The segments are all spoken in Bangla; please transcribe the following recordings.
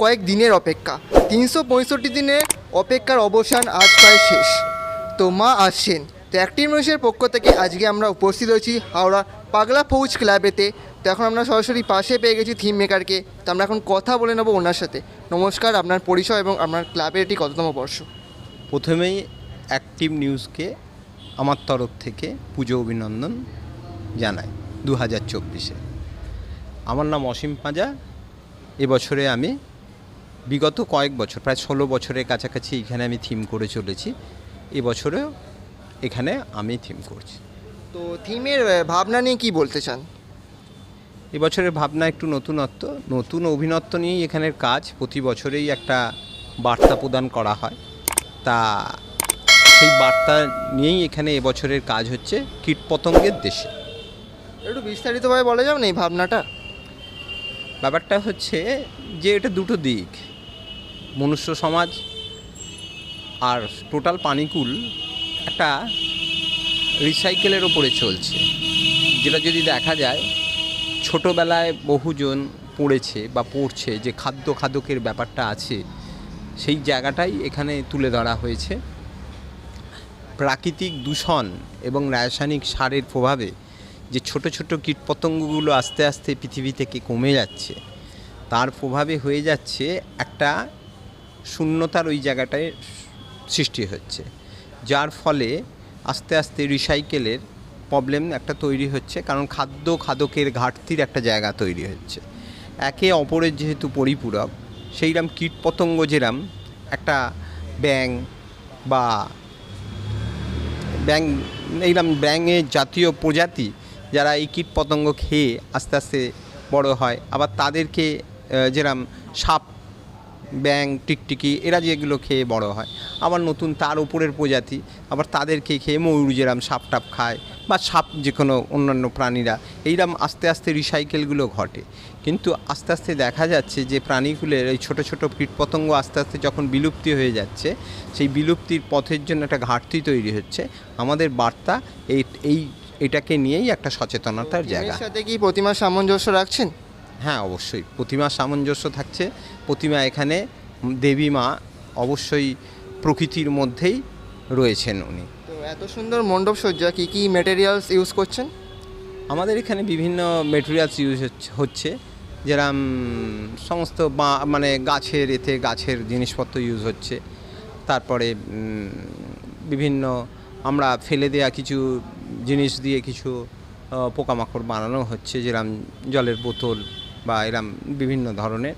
কয়েক দিনের অপেক্ষা। তিনশো পঁয়ষট্টি দিনের অপেক্ষার অবসান আজ প্রায় শেষ। তো মা আসছেন। তো অ্যাক্টিভ নিউজের পক্ষ থেকে আজকে আমরা উপস্থিত হয়েছি হাওড়া পাগলা ফৌজ ক্লাবেতে। তো এখন আমরা সরাসরি পাশে পেয়ে গেছি থিম মেকারকে তো আমরা এখন কথা বলে নেব ওনার সাথে। নমস্কার, আপনার পরিচয় এবং আপনার ক্লাবের এটি কততম বর্ষ। প্রথমেই অ্যাক্টিভ নিউজকে আমার তরফ থেকে পুজো অভিনন্দন জানাই দু হাজার চব্বিশে। আমার নাম অসীম পাঁজা। এবছরে আমি বিগত কয়েক বছর প্রায় ষোলো বছরের কাছাকাছি এখানে আমি থিম করে চলেছি। এবছরেও এখানে আমি থিম করছি। তো থিমের ভাবনা নিয়ে কি বলতে চান? এবছরের ভাবনা একটু নতুনত্ব নতুন অভিনত্ব নিয়েই এখানের কাজ প্রতি বছরেই একটা বার্তা প্রদান করা হয়। তা সেই বার্তা নিয়েই এখানে এবছরের কাজ হচ্ছে কীটপতঙ্গের দেশে। একটু বিস্তারিতভাবে বলা যাবে না এই ভাবনাটা? ব্যাপারটা হচ্ছে যে এটা দুটো দিক। মনুষ্য সমাজ আর টোটাল পানিকুল একটা রিসাইকেলের ওপরে চলছে। যেটা যদি দেখা যায়, ছোটোবেলায় বহুজন পড়েছে বা পড়ছে যে খাদ্য খাদকের ব্যাপারটা আছে, সেই জায়গাটাই এখানে তুলে ধরা হয়েছে। প্রাকৃতিক দূষণ এবং রাসায়নিক সারের প্রভাবে যে ছোট ছোট কীটপতঙ্গগুলো আস্তে আস্তে পৃথিবী থেকে কমে যাচ্ছে, তার প্রভাবে হয়ে যাচ্ছে একটা শূন্যতার ওই জায়গাটায় সৃষ্টি হচ্ছে, যার ফলে আস্তে আস্তে রিসাইকেলের প্রবলেম একটা তৈরি হচ্ছে, কারণ খাদ্য খাদকের ঘাটতির একটা জায়গা তৈরি হচ্ছে। একে অপরের যেহেতু পরিপূরক সেইরকম কীটপতঙ্গ যেরাম একটা ব্যাং বা ব্যাং এইরকম ব্যাঙের জাতীয় প্রজাতি যারা এই কীটপতঙ্গ খেয়ে আস্তে আস্তে বড় হয়, আবার তাদেরকে যেরম সাপ ব্যাং টিকটিকি, এরা যেগুলো খেয়ে বড় হয়। আবার নতুন তার উপরের প্রজাতি, আবার তাদেরকে খেয়ে ময়ূর যেরম সাপ টাপ খায়, বা সাপ যে কোনো অন্যান্য প্রাণীরা এইরকম আস্তে আস্তে রিসাইকেলগুলো ঘটে। কিন্তু আস্তে আস্তে দেখা যাচ্ছে যে প্রাণীগুলোর এই ছোটো ছোটো কীটপতঙ্গ আস্তে আস্তে যখন বিলুপ্তি হয়ে যাচ্ছে, সেই বিলুপ্তির পথের জন্য একটা ঘাটতি তৈরি হচ্ছে। আমাদের বার্তা এই এই, এটাকে নিয়েই একটা সচেতনতার জায়গা। সাথে কি প্রতিমা সামঞ্জস্য রাখছেন? হ্যাঁ অবশ্যই। প্রতিমা সামঞ্জস্য থাকছে। প্রতিমা এখানে দেবী মা অবশ্যই প্রকৃতির মধ্যেই রয়েছেন উনি। তো এত সুন্দর মণ্ডপ সজ্জা কী কি মেটেরিয়ালস ইউজ করছেন? আমাদের এখানে বিভিন্ন মেটেরিয়ালস ইউজ হচ্ছে যেরম সমস্ত বা মানে গাছের এতে গাছের জিনিসপত্র ইউজ হচ্ছে। তারপরে বিভিন্ন আমরা ফেলে দেওয়া কিছু জিনিস দিয়ে কিছু পোকামাকড় বানানো হচ্ছে। যেরম জলের বোতল বা এরম বিভিন্ন ধরনের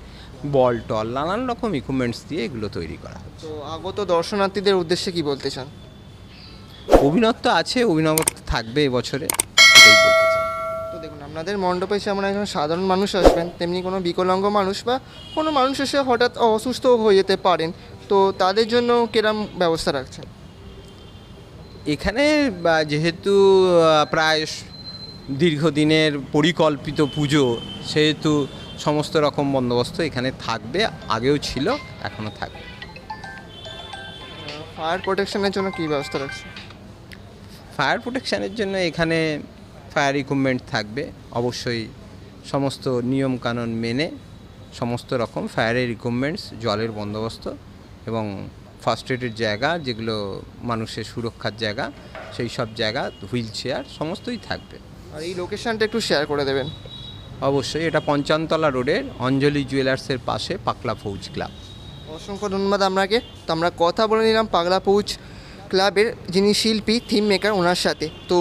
বল টল নানান রকম ইকুইপমেন্টস দিয়ে এগুলো তৈরি করা হচ্ছে। তো আগত দর্শনার্থীদের উদ্দেশ্যে কি বলতে চান? অভিনত্ব আছে অভিনবত্ব থাকবে এবছরে এটাই বলতে চাই। তো দেখুন আপনাদের মণ্ডপে যেমন একজন সাধারণ মানুষ আসবেন তেমনি কোনো বিকলাঙ্গ মানুষ বা কোনো মানুষ এসে হঠাৎ অসুস্থ হয়ে যেতে পারেন তো তাদের জন্য কিরম ব্যবস্থা রাখছেন? এখানে যেহেতু প্রায় দীর্ঘদিনের পরিকল্পিত পুজো সেহেতু সমস্ত রকম বন্দোবস্ত এখানে থাকবে আগেও ছিল এখনও থাকবে। ফায়ার প্রোটেকশনের জন্য কী ব্যবস্থা রাখছেন ফায়ার প্রোটেকশানের জন্য এখানে ফায়ার ইকুইপমেন্ট থাকবে। অবশ্যই সমস্ত নিয়মকানুন মেনে সমস্ত রকম ফায়ারের ইকুইপমেন্টস জলের বন্দোবস্ত এবং ফার্স্ট এডের জায়গা যেগুলো মানুষের সুরক্ষার জায়গা সেই সব জায়গা হুইল চেয়ার সমস্তই থাকবে। আর এই লোকেশনটা একটু শেয়ার করে দেবেন। অবশ্যই এটা পঞ্চানতলা রোডের অঞ্জলি জুয়েলার্সের পাশে পাকলা ফৌজ ক্লাব অসংখ্য ধন্যবাদ আপনাকে। তো আমরা কথা বলে নিলাম পাগলা পৌঁছ ক্লাবের যিনি শিল্পী থিম মেকার ওনার সাথে। তো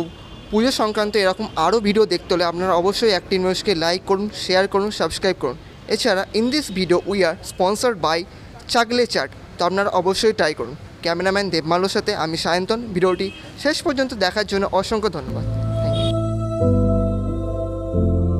পুজো সংক্রান্ত এরকম আরও ভিডিও দেখতে হলে আপনারা অবশ্যই একটি নিউজকে লাইক করুন শেয়ার করুন সাবস্ক্রাইব করুন। এছাড়া in this video we are sponsored by চাকলে চাট। তো আপনারা অবশ্যই ট্রাই করুন। ক্যামেরাম্যান দেবমালোর সাথে আমি সায়ন্তন। ভিডিওটি শেষ পর্যন্ত দেখার জন্য অসংখ্য ধন্যবাদ। thank you